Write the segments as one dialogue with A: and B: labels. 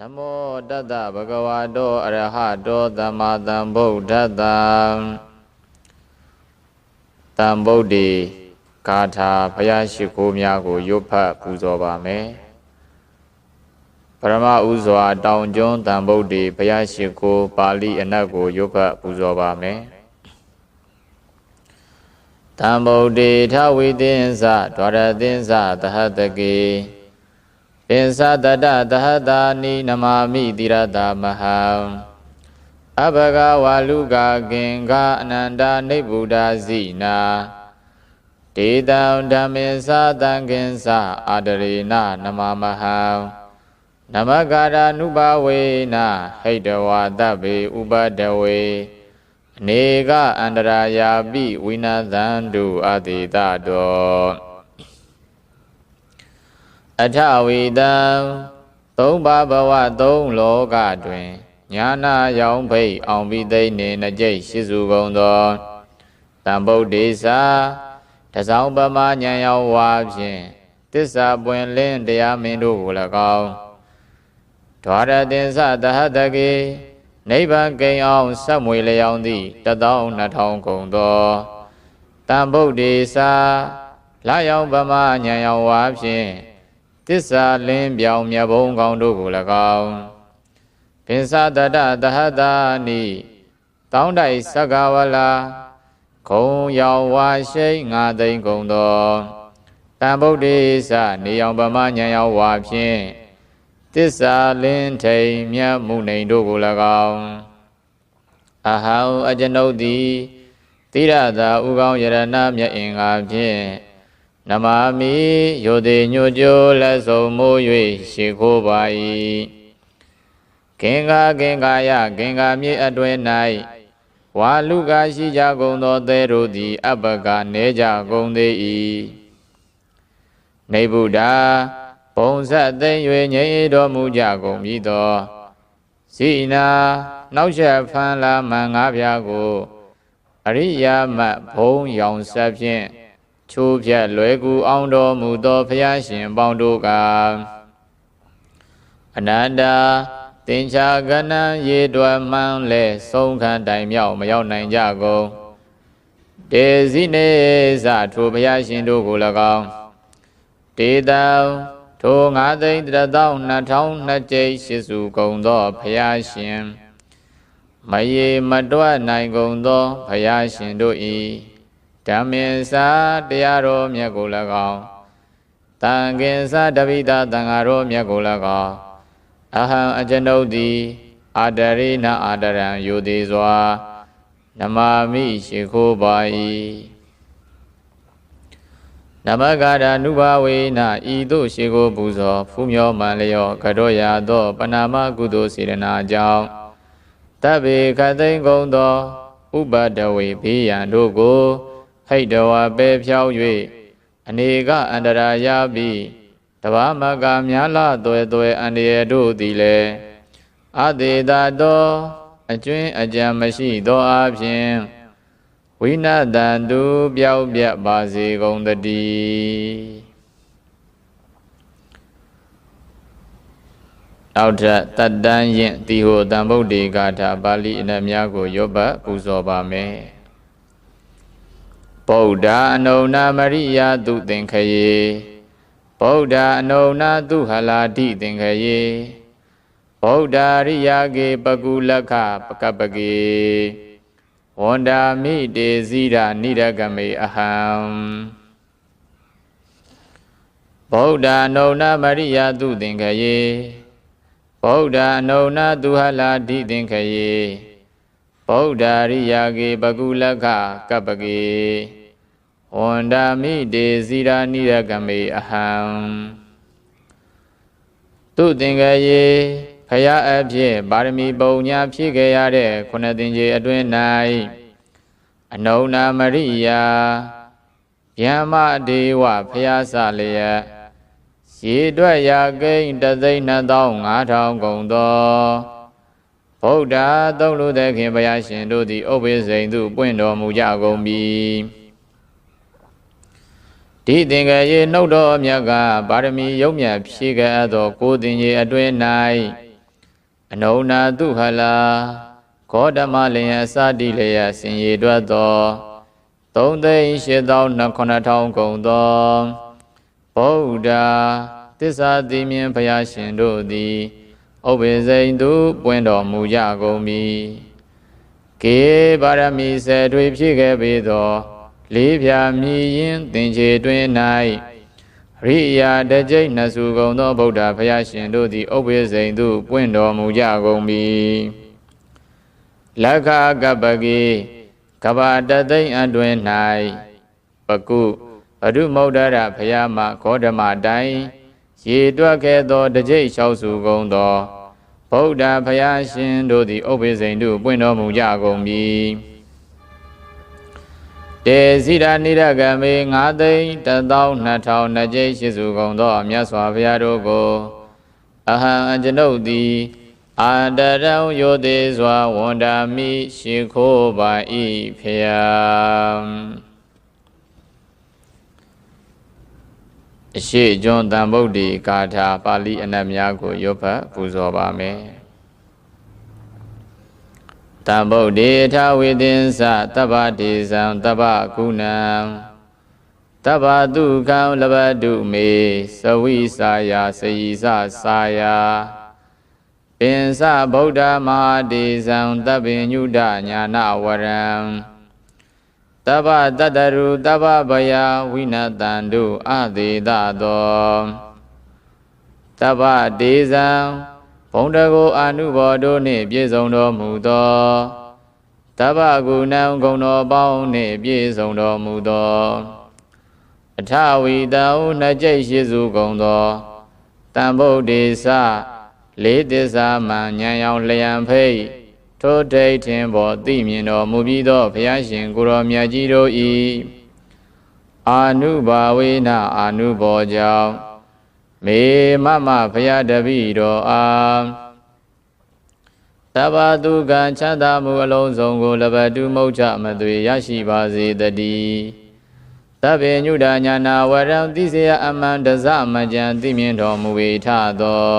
A: နမောတတ္တဗဂဝတောအရဟတောသမ္မာသမ္ဗုဒ္ဓတ္တံတံဗုဒ္ဓေဂါထာဘုရားရှိခိုးများကိုရွတ်ဖတ်ပူဇော်ပါမယ်ပရမဥစွာတောင်ကျွန်းတံဗုဒ္ဓေဘုရားရှိခိုးပါဠိအနတ်ကိုရွတ်ဖတ်ပူဇော်ပါမယ်တံဗုဒ္ဓေထဝိသင်္စဒွါရသင်္စသဟတကေ ပင်စတတသဟတာနိနမာမိတိရတာမဟံအဘဂဝါလူကာကင်္ဂအနန္တနိဗ္ဗုဒ္ဓဇိနာဒေတံဓမ္မေသသံကင်္စအာဒရေနနမမဟံနမကာရာနုဘဝေနဟိတဝါတဗေဥပဒဝေအနေကအန္တရာယာပိဝိနသံတုအတိတတော အထဝိတံသုံးပါးဘဝသုံးလောကတွင်ညာနာရောင်ဖိတ်အောင်ပြီးသိနေနှကြိတ်ရှိစုကုန်သောတံဗုဒ္ဓေသာတစောင်းပမဉာဏ်ရောက်ဝါဖြင့်တစ္ဆာပွင့်လင်းတရားမင်းတို့ကို၎င်းဒွါရတင်္စသဟတကေနိဗ္ဗာန်ကိန်အောင်ဆက်မွေလျောင်းသည့်တသော2000ကုန်သောတံဗုဒ္ဓေသာလာယောင်ပမဉာဏ်ရောက်ဝါဖြင့် တစ္ဆာလင်းပြောင်မြတ်ဘုံကောင်းတို့ကို၎င်းပင်စတတသဟတာနိတောင်းတိုက်သက္ကဝလာခုံရောင်ဝါရှိန်ငါသိမ့်ကုန်သောတံဗုဒ္ဓေသနေအောင်ပမဉဏ်ရောက်ဝါဖြင့်တစ္ဆာလင်းထိန်မြတ်မှုနေတို့ကို၎င်းအဟံအကျွန်ုပ်သည်တိရသာဥကောင်းယရဏမြတ်အင်္ဂါဖြင့် နမမိယောတိညွတ်ကြိုးလက်ဆုံးမိုး၍ရှိခိုးပါ၏ကင်္ဂကင်္ဂာယကင်္ဂာမြေအတွင်၌ဝါလူကရှိကြကုန်သောသဲတို့သည် အပ္ပကနေကြကုန်သေး၏နေဗုဒ္ဓဘုံဆက်သိမ့်၍ငြိမ်တော်မူကြကုန်ပြီသောစိနာနောက်ချက်ဖန်လာမန်ငါးပြားကို အရိယာမဘုံရောင်ဆက်ဖြင့် ချိုးဖြတ်လွယ်ကူအောင်တော်မူသောဘုရားရှင်ပေါင်းတို့ကအနန္တာသင်္ချာကဏံရေတွယ်မှန်းလဲဆုံးခံတိုင်မြောက်မရောက်နိုင်ကြကုန်တေဇိနေသထိုဘုရားရှင်တို့ကို၎င်းတေတံထိုငါးသိန်းတသော2000နှစ်ကြိမ်ရှိစုကုန်သောဘုရားရှင်မယေမတွက်နိုင်ကုန်သောဘုရားရှင်တို့၏ ဓမ္မေသာတရားတော်မြတ်ကို၎င်းတန်ကင်္စတပိတာတန်ဃာတော်မြတ်ကို၎င်းအဟံအကျွန်ုပ်သည်အာတရိနအာတရံယူသည်စွာနမာမိရှိခိုးပါ၏နမဂရာနုဘဝေနဤသို့ရှိခိုးပူဇော်ဖူးမြောမှန်လျောကရောရာသောပနာမကုသိုလ်စေရနာကြောင့်တဗ္ဗေခသိင်ကုံသော ဥပဒဝေဘေးရန်တို့ကို ဟိတ်တဝါပဲဖြောင်း၍အနေကအန္တရာရပြီးတဘာမကများလာသွဲသွဲအန္တရာယ်တို့သည်လည်းအသေးသာသောအကျွင်းအကြံမရှိသောအပြင်ဝိနတံသူပျောက်ပြတ်ပါစေကုန်တည်းနောက်ထပ်တတ္တန်ရင်တိဟိုတံဗုဒ္ဓေဂါထာပါဠိအနက်များကိုရောပတ်ပူဇော်ပါမယ် ဗုဒ္ဓအနုနာမရိယသူသင်္ခယေဗုဒ္ဓအနုနာသူဟလာတိသင်္ခယေဗုဒ္ဓရိယာကေပကုလက္ခပကပကေဝန္ဒာမိတေဇိရနိရကမေအဟံဗုဒ္ဓအနုနာမရိယသူသင်္ခယေဗုဒ္ဓအနုနာသူဟလာတိသင်္ခယေ ဗုဒ္ဓရိယာကေပကုလက္ခကပ္ပကေဝန္ဒာမိတေဇိရာနိရကမေအဟံသူသင်္ကရေဖရာအဖြစ်ပါရမီပုံညာဖြည့်ခဲ့ရတဲ့ခုနှစ်သင်္ကေအတွင်း၌အနုနာမရိယာယမဒေဝဖရာစလျက်ရေတွက်ရာကိန်းတသိန်း2500ကုန်သော ဗုဒ္ဓသုံးလူသခင်ဘုရားရှင်တို့သည်ဥပ္ပေစိန်သို့ပွင့်တော်မူကြကုန်ပြီဒီသင်္ကရေနှုတ်တော်မြတ်ကပါရမီယုံမြတ်ဖြည့်ခဲ့သောကိုသင်ကြီးအတွင်း၌အနုနာတုဟလာဂေါတမလင်ယအစတိလျဆင်ရတွတ်သောသုံးသိန်းရှစ်သောနှစ်ခုနှစ်ထောင်ကုန်သောဗုဒ္ဓသစ္စာတိမြင်ဘုရားရှင်တို့သည် ဥပ္ပေစိန်သူပွင့်တော်မူကြကုန်မည်ကေပါရမီစေတွေဖြစ်ခဲ့ပေသော လေးဖြာမြည်ရင်သင်္ချေတွင်၌ရိယာတကြိတ်နှစုကုန်သောဗုဒ္ဓဘုရားရှင်တို့သည်ဥပ္ပေစိန်သူပွင့်တော်မူကြကုန်မည်လက္ခကပ္ပကေကဘာတသိမ့်အတွင်၌ပကုဘဒုမௌဒ္ဒရဘုရားမဂေါတမတိုင်း ရေတွက်ခဲ့သောတကြိတ်လျှောက်စုကုန်သောဗုဒ္ဓဘုရားရှင်တို့သည်ဥပ္ပေစိန်တို့ပွင့်တော်မူကြကုန်မည်တေဇိရာနိရကမေ9သိန်း12000နှစ်ကြိတ်ရှိစုကုန်သောမြတ်စွာဘုရားတို့ကိုအဟံအကျွန်ုပ်သည်အာတရံယောသေးစွာဝန္တာမိရှိခိုးပါ၏ဖျာ အရှိကျွန်းတန်ဗုဒ္ဓေကာထာပါဠိအနတ်များကိုရွတ်ဖတ်ပူဇော်ပါမယ်တံဗုဒ္ဓေထဝေသင်္စတပ္ပတေဇံတပ္ပကုဏံတပ္ပတုခံလဘတုမေသဝိစာယစယိစစာယပင်စဗုဒ္ဓမဟာတေဇံတပ္ပညုဒညာနာဝရံ တပ္ပတတရုတပ္ပဗယဝိနတန္တုအသေးသသောတပ္ပတေဇံဘုံတကိုအာနုဘောတို့နှင့်ပြည့်စုံတော်မူသောတပ္ပကုဏံဂုဏတော်ပေါင်းနှင့်ပြည့်စုံတော်မူသောအထဝီတံနှစ်ကျိတ်ရှိစုကုန်သောတံဗုဒ္ဓေသလေးသစ္စာမှဉာဏ်ရောင်လျံဖိတ် ထိုဒိဋ္ဌင်ဘောသိမြင်တော်မူပြီးသောဘုရားရှင်ကိုရောမြတ်ကြီးတို့ဤအာနုဘာဝေနအာနုဘောကြောင့်မေမမဘုရားတပည့်တော်အားသဗ္ဗတုကံချမ်းသာမှုအလုံးစုံကိုလဘတုမုတ်ချမသွေရရှိပါစေတည်းသဗ္ဗညုဒညာနာဝရံသိစေယအမှန်တဇမကြံသိမြင်တော်မူ၏ထသော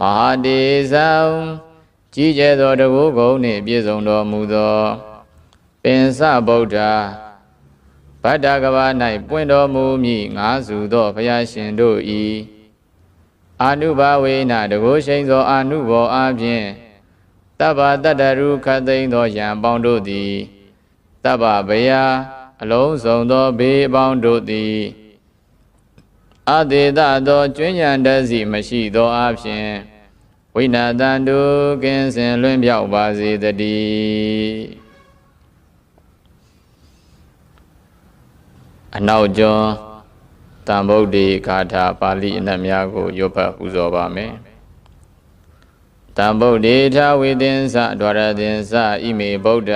A: မဟာတေဇံ ကြီးကျယ်သောတကူကုံနှင့်ပြည့်စုံတော်မူသောပင်စဗုဒ္ဓဗတ္တကဘာ၌ပွင့်တော်မူမည်ငါးစုသောဘုရားရှင်တို့ဤအာနုဘဝေနတကူရှိန်သောအာနုဘောအပြင်တဗ္ဗတတ္တရုခတ်သိမ်းသောယံပေါင်းတို့သည်တဗ္ဗဗယာအလုံးစုံသောဘေးပေါင်းတို့သည်အသေးသသောကျွဉ္ဉံတစီမရှိသောအပြင် ဝိနာတန္တုကင်းစင်လွင့်ပြောက်ပါစေတည်းအနောက်ကျော်တံဗုဒ္ဓေဂါထာပါဠိအနတ်များကိုရွတ်ဖတ်ပူဇော်ပါမယ်တံဗုဒ္ဓေထဝေသင်္စဒွါရသင်္စဣမေဗုဒ္ဓ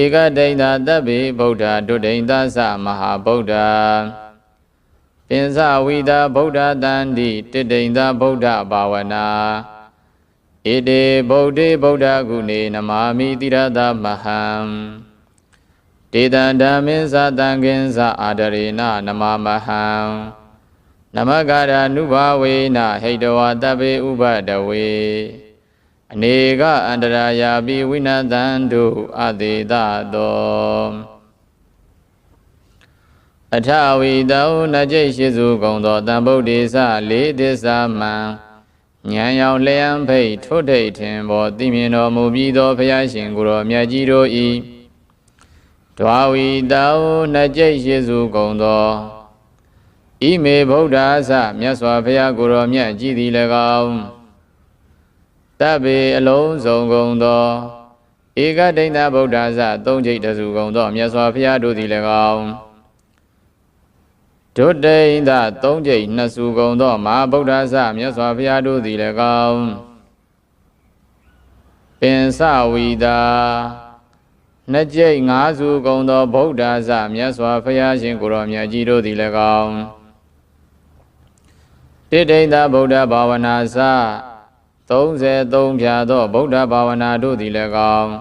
A: ဧကဒိဋ္ဌတဗ္ဗေဗုဒ္ဓဒုဒိဋ္ဌသမဟာဗုဒ္ဓ ပင်စဝိတာဗုဒ္ဓတန္တိတတိန်သာဗုဒ္ဓဘာဝနာဣတိဗုဒ္ဓေဗုဒ္ဓဂုဏေနမာမိတိရသမဟံတေတံဓမ္မင်းသတံခင်္စအာဒရေနနမမဟံနမဂရာနုဘဝေနဟိတဝတပေဥပဒဝေအနေကအန္တရာယာပိဝိနတံတုအသေးသသော အထဝီတောနကြိတ်ရှိစုကုန်သောတံဗုဒ္ဓေစလေးသစ္စာမံဉာဏ်ရောင်လျံဖိတ်ထွတ်ထိတ်ထင်ဘောသိမြင်တော်မူပြီးသောဘုရားရှင်ကိုယ်တော်မြတ်ကြီးတို့ဤဒွာဝီတောနကြိတ်ရှိစုကုန်သောဣမေဗုဒ္ဓဆမြတ်စွာဘုရားကိုယ်တော်မြတ်ကြီးသည်၎င်းတဗ္ဗေအလုံးစုံကုန်သောဧကဒိဋ္ဌဗုဒ္ဓဆသုံးကြိတ်တစုကုန်သောမြတ်စွာဘုရားတို့သည်၎င်း ဒုတိယသသုံးကြိမ်နှစ်စုကုန်သောမဟာဗုဒ္ဓဆမြတ်စွာဘုရားတို့သည်၎င်းပင်စဝီတာနှစ်ကြိမ်ငါးစုကုန်သောဗုဒ္ဓဆမြတ်စွာဘုရားရှင်ကိုရောမြတ်ကြီးတို့သည်၎င်းတိဋ္ဌိသဗုဒ္ဓဘာဝနာစ33ဖြာသောဗုဒ္ဓဘာဝနာတို့သည်၎င်း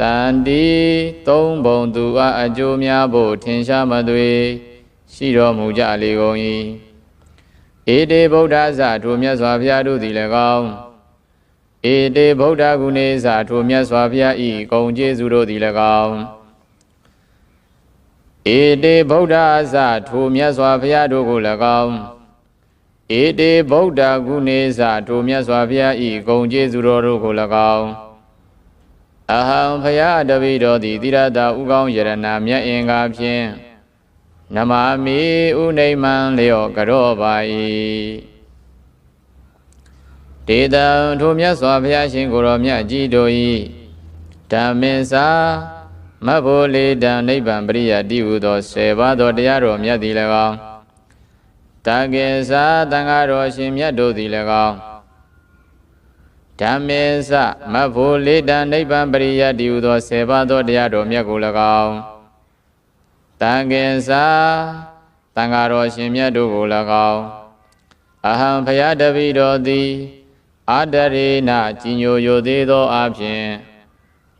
A: တန်တီသုံးဘုံသူအားအကျိုးများဖို့ထင်ရှားမသွေ ရှိတော်မူကြလေကုန်၏ဧတေဗုဒ္ဓဇထိုမြတ်စွာဘုရားတို့သည်၎င်းဧတေဗုဒ္ဓဂုဏေဇထိုမြတ်စွာဘုရားဤဂုံကျေးဇူးတို့သည်၎င်းဧတေဗုဒ္ဓဇထိုမြတ်စွာဘုရားတို့ကို၎င်းဧတေဗုဒ္ဓဂုဏေဇထိုမြတ်စွာဘုရားဤဂုံကျေးဇူးတော်တို့ကို၎င်းအဟံဖယားတပိတော်သည်တိရတာဥကောင်းယရဏမြတ်အင်္ဂါဖြင့် နမမိဥနိမံလျော့ကြောပါ၏ဒေတံထိုမြတ်စွာဘုရားရှင်ကိုရောမြတ်ကြီးတို့၏ဓမ္မင်စာမဘိုလေတံနိဗ္ဗာန်ပရိယတိဟုသော၁၀ပါးသောတရားတော်မြတ်သည်၎င်းတကေသာတန်ဃာတော်ရှင်မြတ်တို့သည်၎င်းဓမ္မေသမဘိုလေတံနိဗ္ဗာန်ပရိယတိဟုသော၁၀ပါးသောတရားတော်မြတ်ကို၎င်း တန်ကေသာတန်ဃာတော်ရှင်မြတ်တို့ကို၎င်းအဟံဖယားတပိတော်သည်အာတရေနကြီးညိုယိုသေးသောအဖြစ်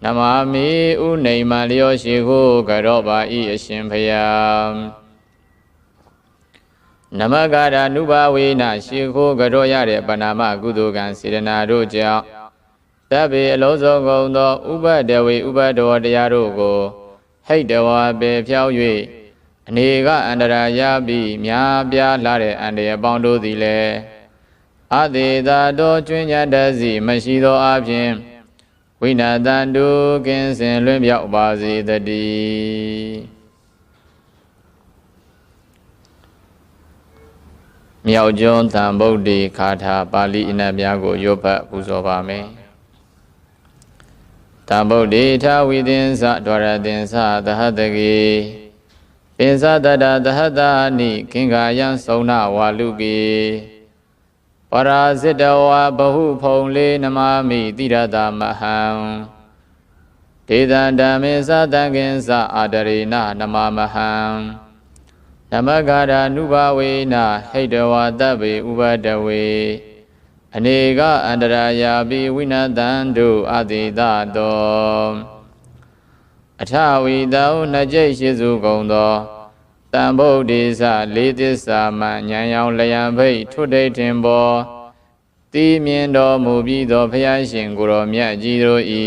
A: နမမိဥနေမလျောရှိခုကရောပါဤအရှင်ဖယားနမဂရာနုဘဝေနရှိခိုးကရောရတဲ့ပဏာမကုသိုလ်ကံစေရနာတို့ကြောင့်တဗ္ဗေအလုံးစုံကုန်သောဥပဒဝေဥပဒောတရားတို့ကို ဟိတ်တဝါပေဖြောင်း၍အနေကအန္တရာရပြီးများပြားလာတဲ့အန္တရာယ်ပေါင်းတို့သည်လည်းအသေးသာတော်ကျွင်းညတစီမရှိသောအပြင်ဝိနာတန်တုကင်းစင်လွင်ပြောက်ပါစေတည်းမြောက်ကျွန်းသံဗုဒ္ဓေခါထာပါဠိအနတ်များကိုရွတ်ဖတ်ပူဇော်ပါမယ် သံဗုဒ္ဓေထာဝိသင်္စဒွါရသင်္စသဟတကေပိသတတသဟတာနိခင်္ဃာယံသုံနာဝါလူကေပရာဇိတဝါဘဟုဖုံလေးနမမိတိရတာမဟံဒေသံဓမ္မေသတံကင်္စအာတရေနနမမဟံနမဂါရာနုဘဝေနဟိတဝါတဗေဥပဒဝေ အနေကအန္တရာယာပိဝိနတံတို့အတိတတောအထဝီတောနှစ်ကျိတ်ရှိစုကုန်သောတံဗုဒ္ဓိသလေးသစ္စာမှဉာဏ်ရောင်လျံဖိတ်ထွတ်ဒိဋ္ဌင်ဘောတိမြင်တော်မူပြီးသောဘုရားရှင်ကိုရောမြတ်ကြီးတို့ဤ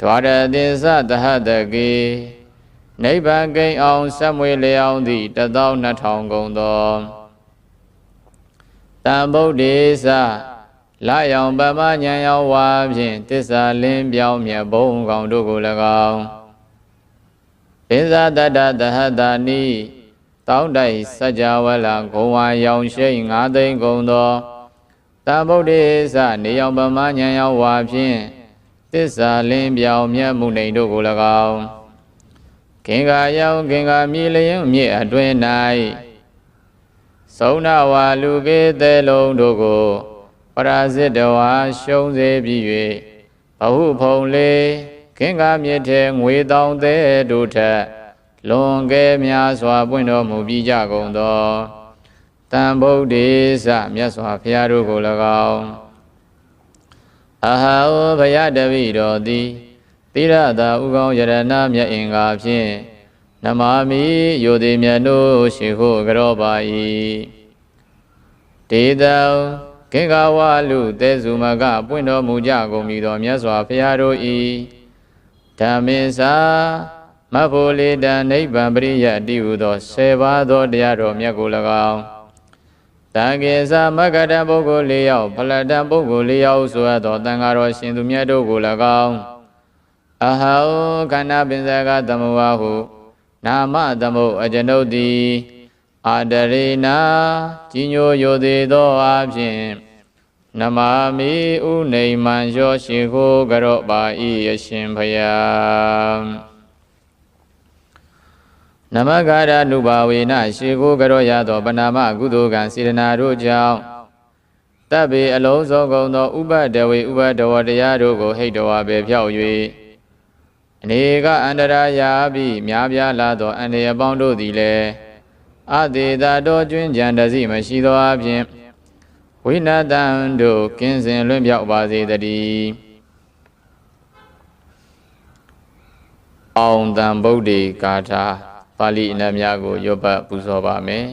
A: ဒွါရသစ္စာတဟတကေနိဗ္ဗာန်ကိန်းအောင်ဆက်မွေလျောင်းသည့်12000ကုန်သော တံဗုဒ္ဓိသလာယောင်ပမဉာဏ်ရောင်ဝါဖြင့်တစ္ဆာလင်းပြောင်းမြတ်ဘုံကောင်တို့ကို၎င်းပိဇာတတသဟတာနိတောင်းတိုက်စัจ java လဂုံဝါရောင်ရှိန်၅သိန်းကုန်သောတဗုဒ္ဓေသနေယောင်ပမဉဏ်ရောက်ဝါဖြင့်သစ္စာလင်းပြောင်မြတ်မှုနေတို့ကို၎င်းခင်္ဃာရောက်ခင်္ဃာမြေလျင်မြေအတွင်၌ သုံးနာဝါလူကေသေးလုံးတို့ကိုပရာဇိတဝါရှုံးစေပြီး၍ဘဟုဖုံလေးခင်္ကာမြစ်ထဲငွေတောင်သေးတို့ထက်လွန်ကဲများစွာပွင့်တော်မူပြီးကြကုန်သောတန်ဗုဒ္ဓေသမြတ်စွာဘုရားတို့ကို၎င်းအဟောဘုရားတပိတော်သည်တိရတာဥကောင်းယရဏမြတ်အင်္ဂါဖြင့် နမမိယိုသည်မြတ်တို့ရှိခုကြောပါ၏ဒေတံကေကဝလူသေစုမကပွင့်တော်မူကြကုန်ပြီတော်မြတ်စွာဘုရားတို့၏ဓမ္မေသာမဖို့လေတံနိဗ္ဗာန်ပရိယတိဟုသော၁၀ပါးသောတရားတော်မြတ်ကို၎င်းတံကေသာမဂ္ဂတပုဂ္ဂိုလ်၄ယောက်ဖလတံပုဂ္ဂိုလ်၄ယောက်ဆိုသောတန်ဃာတော်ရှင်သူမြတ်တို့ကို၎င်းအဟောခန္ဓာပင်စကသမဝဟု နာမသမုတ်အကျွန်ုပ်သည်အာတရေနာကြီးညိုယိုသေးသောအဖြစ်နမမိဥနေမံရောရှိခိုးကြောပါဤအရှင်ဖယားနမဂါရနုဘာဝေနရှိခိုးကြောရသောပဏာမကုသိုလ်ကံစေတနာတို့ကြောင့်တပ်ပေအလုံးစုံကုန်သောဥပဒဝေဥပဒဝတရားတို့ကိုဟိတ်တော်ပဲဖြောက်၍ အနေကအန္တရာယာပြီးများပြားလာသောအန္တရာယ်ပေါင်းတို့သည်လည်းအသေးသာတော်ကျွင်းကြံတစီမရှိသောအပြင်ဝိနတံတို့ကင်းစင်လွင့်ပြောက်ပါစေတည်းအောင်တံဗုဒ္ဓေကာထာပါဠိအနတ်များကိုရွတ်ပတ်ပူဇော်ပါမယ်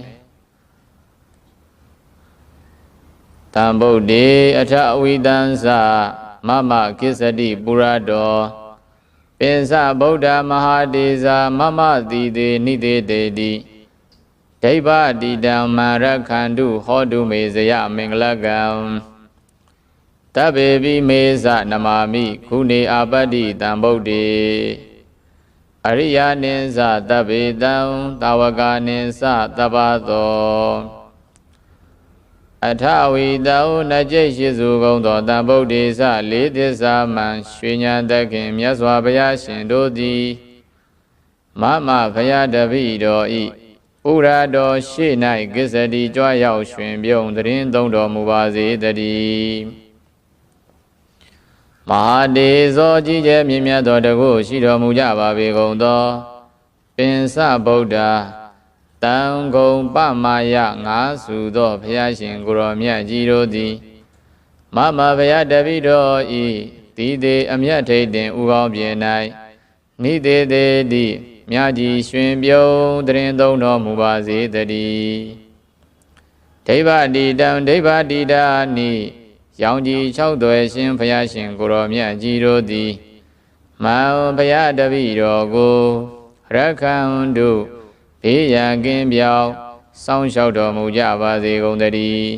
A: တံဗုဒ္ဓေအထအဝိတံစမမကိစ္စတိပုရတော ပင်စဗုဒ္ဓမဟာဒေဇာမမတိတေနိတေတေတိဒိဗ္ဗတိတံမာရခန္တုဟောတုမေဇယမင်္ဂလကံတဗ္ဗေပိမေဇနမာမိခုနေအာပတ္တိတံဗုဒ္ဓေအရိယာနိသတဗ္ဗေတံတာဝကနိသတပ္ပသော အထဝီတောနကျိတ်ရှိစုကုန်သောတံဗုဒ္ဓေသလေးသစ္စာမှန်ရွှေညာတခင်မြတ်စွာဘုရားရှင်တို့သည်မမဘုရားတပိတော်ဤဥရာတော်ရှေ့၌ကိစ္စတိကြွရောက်ရွှင်ပြုံတရင်သုံးတော်မူပါစေတည်းမဟာဒေဇောကြီးကျယ်မြင့်မြတ်သောတကုရှိတော်မူကြပါပေကုန်သောပင်စဗုဒ္ဓ တံဂုံပမာယငါစုသောဘုရားရှင်ကိုရောမြတ်ကြီးတို့သည်မမဘုရားတပိတော်ဤတိသေးအမြတ်ထိတ်တင်ဥကောင်းပြေ၌နိသေးသေးတိမြတ်ကြီးရွှင်ပြုံးတရင်သုံးတော်မူပါစေတည်းဒိဗ္ဗတိတံဒိဗ္ဗတိတာနိရောင်ကြီး၆သွယ်ရှင်ဘုရားရှင်ကိုရောမြတ်ကြီးတို့သည်မံဘုရားတပိတော်ကိုရခန္တု ဘေးရန်ကင်းပြောင်းစောင့်ရှောက်တော်မူကြပါစေကုန်သတည်း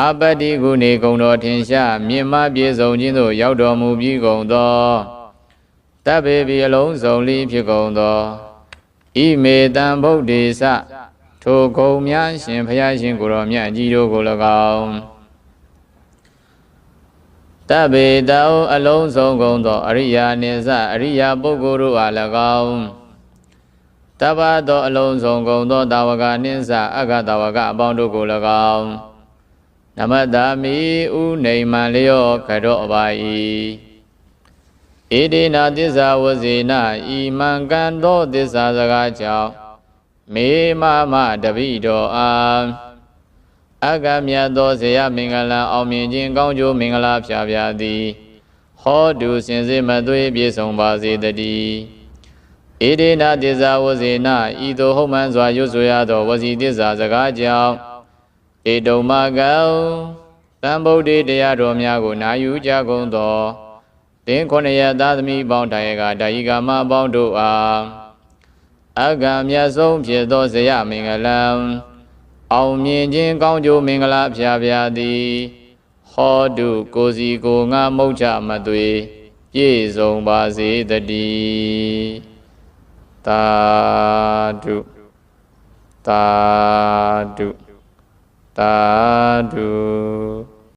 A: အပတိကုနေကုံတော်ထင်ရှားမြင့်မပြေဆုံးခြင်းသို့ရောက်တော်မူပြီးကုန်သောတပ်ပေပြီအလုံးစုံလေးဖြစ်ကုန်သောဣမေတံဗုဒ္ဓေစထိုကုံများရှင်ဘုရားရှင်ကိုယ်တော်မြတ်ကြီးတို့ကို၎င်းတပေတောအလုံးစုံကုန်သောအရိယာနိစ္စအရိယာပုဂ္ဂိုလ်တို့အား၎င်း တပ္ပသောအလုံးစုံကုန်သောတာဝကနှင်းစအက္ခတာဝကအပေါင်းတို့ကို၎င်းနမတမိဥနေမံလျောခရောအပါ၏ဣတိနာသစ္စာဝဇေနဤမံကံသောသစ္စာစကားကြောင့်မေမမတပိတော်အာအကမြတ်သောဇေယမင်္ဂလာအောင်မြင်ခြင်းကောင်းကျိုးမင်္ဂလာဖြာဖြာသည်ဟောတုစင်စစ်မသွေးပြည့်စုံပါစေတည်း ဣဒေနသစ္စာဝဇေနဤသို့ဟုတ်မှန်စွာရွတ်ဆိုရသောဝစီသစ္စာစကားကြောင့်ဧတုံမကံတံဗုဒ္ဓတရားတော်များကိုနာယူကြကုန်သောသင်ခုနှစ်ရသားသမီးပေါင်းတိုင်ကဒါယိကမပေါင်းတို့အားအကံမြတ်ဆုံးဖြစ်သောဇယမင်္ဂလံအောင်မြင်ခြင်းကောင်းကျိုးမင်္ဂလာဖျားဖျားသည်ဟောတုကိုစီကိုငါမုတ်ချမသွေ ပြည့်စုံပါစေတည်း သာဓုသာဓုသာဓု